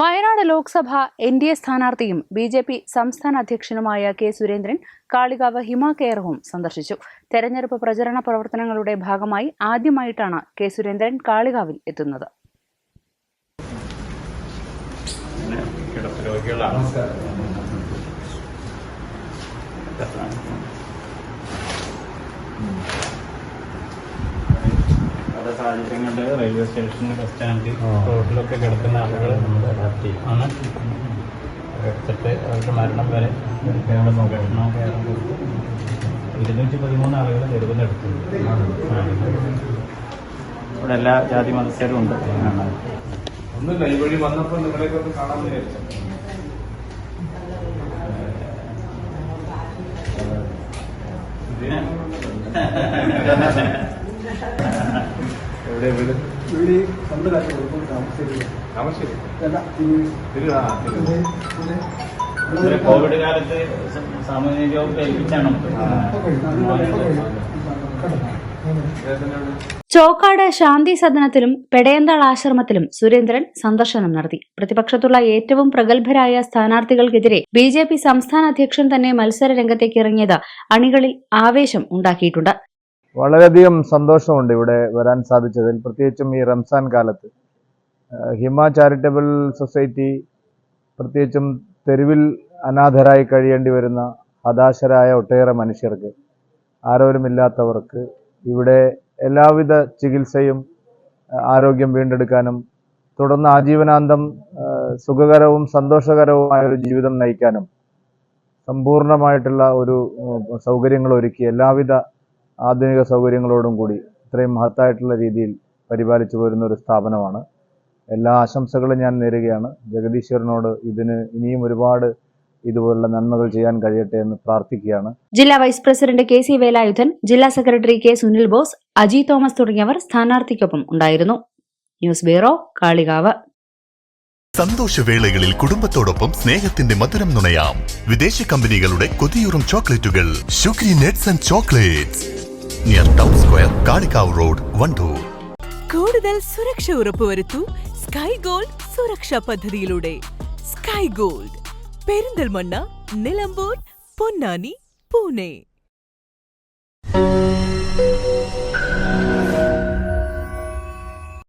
Wayanad Lok Sabha N D A സ്ഥാനാർത്ഥിയും B J P സംസ്ഥാന അധ്യക്ഷനുമായ K Surendran Kalikavu Hima care home സന്ദർശിച്ചു. തെരഞ്ഞെടുപ്പ് പ്രചരണ പ്രവർത്തനങ്ങളുടെ ഭാഗമായി ആദ്യമായിട്ടാണ് കെ സുരേന്ദ്രൻ കാളികാവിൽ എത്തുന്നത്. കിടപ്പ് പല സാഹചര്യങ്ങളിൽ റെയിൽവേ സ്റ്റേഷൻ ബസ് സ്റ്റാൻഡ് റോഡിലൊക്കെ കിടക്കുന്ന ആളുകൾ ആണ്. എടുത്തിട്ട് അവരുടെ മരണം വരെ കേരള നോക്കണം കേരളം ഇരുന്നൂറ്റി പതിമൂന്ന് ആളുകൾ ചെറുതെടുത്തുണ്ട് ഇവിടെ എല്ലാ ജാതി മതസ്ഥരും ഉണ്ട്. ഒന്നുമില്ല ഈ വഴി വന്നപ്പോൾ നിങ്ങളെയൊക്കെ ഒന്ന് കാണാൻ വിചാരിച്ചു എവിടെ വീട്? വീട് സ്വന്തം കാര്യം കൊടുക്കും താമസിച്ചില്ല കോവിഡ് കാലത്ത് സാമൂഹിക ജോബ് ഏൽപ്പിച്ചാണ് ചോക്കാട് ശാന്തി സദനത്തിലും പെടയന്താൾ ആശ്രമത്തിലും സുരേന്ദ്രൻ സന്ദർശനം നടത്തി. പ്രതിപക്ഷത്തുള്ള ഏറ്റവും പ്രഗത്ഭരായ സ്ഥാനാർത്ഥികൾക്കെതിരെ ബി ജെ പി സംസ്ഥാന അധ്യക്ഷൻ തന്നെ മത്സര രംഗത്തേക്ക് ഇറങ്ങിയത് അണികളിൽ ആവേശം ഉണ്ടാക്കിയിട്ടുണ്ട്. വളരെയധികം സന്തോഷമുണ്ട് ഇവിടെ വരാൻ സാധിച്ചതിൽ. പ്രത്യേകിച്ചും ഈ റംസാൻ കാലത്ത്. ഹിമ ചാരിറ്റബിൾ സൊസൈറ്റി പ്രത്യേകിച്ചും തെരുവിൽ അനാഥരായി കഴിയേണ്ടി വരുന്ന ഹതാശരായ ഒട്ടേറെ മനുഷ്യർക്ക് ആരോരുമില്ലാത്തവർക്ക് ഇവിടെ എല്ലാവിധ ചികിത്സയും ആരോഗ്യം വീണ്ടെടുക്കാനും തുടർന്ന് ആജീവനാന്തം സുഖകരവും സന്തോഷകരവുമായ ഒരു ജീവിതം നയിക്കാനും സമ്പൂർണമായിട്ടുള്ള ഒരു സൗകര്യങ്ങൾ ഒരുക്കി എല്ലാവിധ ആധുനിക സൗകര്യങ്ങളോടും കൂടി ഇത്രയും മഹത്തായിട്ടുള്ള രീതിയിൽ പരിപാലിച്ചു പോരുന്ന ഒരു സ്ഥാപനമാണ്. എല്ലാ ആശംസകളും ഞാൻ നേരുകയാണ്. ജഗദീശ്വരനോട് ഇതിന് ഇനിയും ഒരുപാട് ഇതുപോലുള്ള നന്മകൾ ചെയ്യാൻ കഴിയട്ടെ എന്ന് പ്രാർത്ഥിക്കുകയാണ്. ജില്ലാ vice president K C Velayudhan ജില്ലാ സെക്രട്ടറി കെ സുനിൽ ബോസ് അജി തോമസ് തുടങ്ങിയവർ സ്ഥാനാർത്ഥിക്കൊപ്പം ഉണ്ടായിരുന്നു. News bureau Kalikavu. സന്തോഷവേളകളിൽ കുടുംബത്തോടൊപ്പം സ്നേഹത്തിന്റെ മധുരം നുണയാം. വിദേശ കമ്പനികളുടെ കൊതിയൂറും ചോക്ലേറ്റുകൾ. Sugary nuts and chocolates. Near town square Kalikavu road Wandoor കൂടുതൽ സുരക്ഷ ഉറപ്പുവരുത്തൂ സ്കൈ ഗോൾഡ് സുരക്ഷാ പദ്ധതിയിലൂടെ. Sky gold Perinthalmanna Nilambur Ponnani Pune.